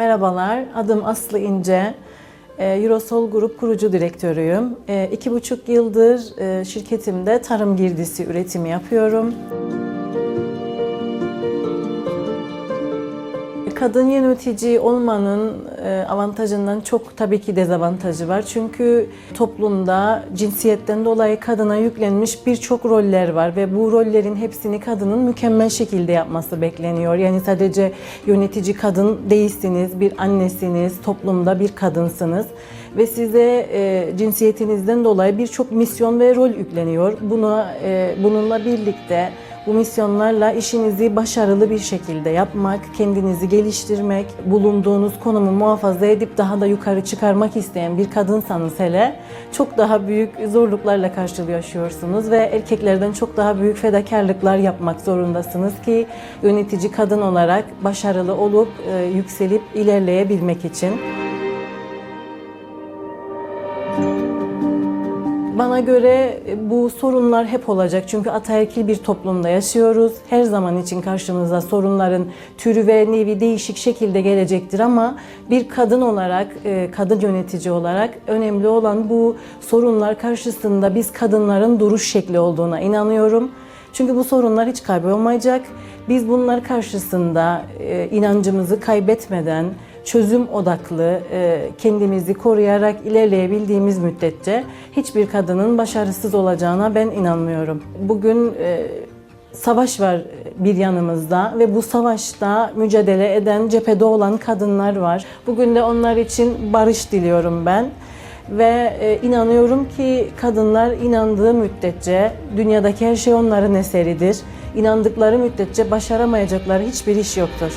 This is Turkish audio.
Merhabalar, adım Aslı İnce. Ee, Eurosol Grup kurucu direktörüyüm. Ee, İki buçuk yıldır e, şirketimde tarım girdisi üretimi yapıyorum. Kadın yönetici olmanın e, avantajından çok tabii ki dezavantajı var. Çünkü toplumda cinsiyetten dolayı kadına yüklenmiş birçok roller var ve bu rollerin hepsini kadının mükemmel şekilde yapması bekleniyor. Yani sadece yönetici kadın değilsiniz, bir annesiniz, toplumda bir kadınsınız ve size e, cinsiyetinizden dolayı birçok misyon ve rol yükleniyor. Buna e, bununla birlikte bu misyonlarla işinizi başarılı bir şekilde yapmak, kendinizi geliştirmek, bulunduğunuz konumu muhafaza edip daha da yukarı çıkarmak isteyen bir kadınsanız hele çok daha büyük zorluklarla karşılaşıyorsunuz ve erkeklerden çok daha büyük fedakarlıklar yapmak zorundasınız ki yönetici kadın olarak başarılı olup e, yükselip ilerleyebilmek için. Bana göre bu sorunlar hep olacak. Çünkü ataerkil bir toplumda yaşıyoruz. Her zaman için karşımıza sorunların türü ve nevi değişik şekilde gelecektir ama bir kadın olarak, e, kadın yönetici olarak önemli olan bu sorunlar karşısında biz kadınların duruş şekli olduğuna inanıyorum. Çünkü bu sorunlar hiç kaybolmayacak. Biz bunlar karşısında e, inancımızı kaybetmeden, çözüm odaklı e, kendimizi koruyarak ilerleyebildiğimiz müddetçe hiçbir kadının başarısız olacağına ben inanmıyorum. Bugün e, savaş var bir yanımızda ve bu savaşta mücadele eden, cephede olan kadınlar var. Bugün de onlar için barış diliyorum ben. Ve e, inanıyorum ki kadınlar inandığı müddetçe dünyadaki her şey onların eseridir. İnandıkları müddetçe başaramayacakları hiçbir iş yoktur.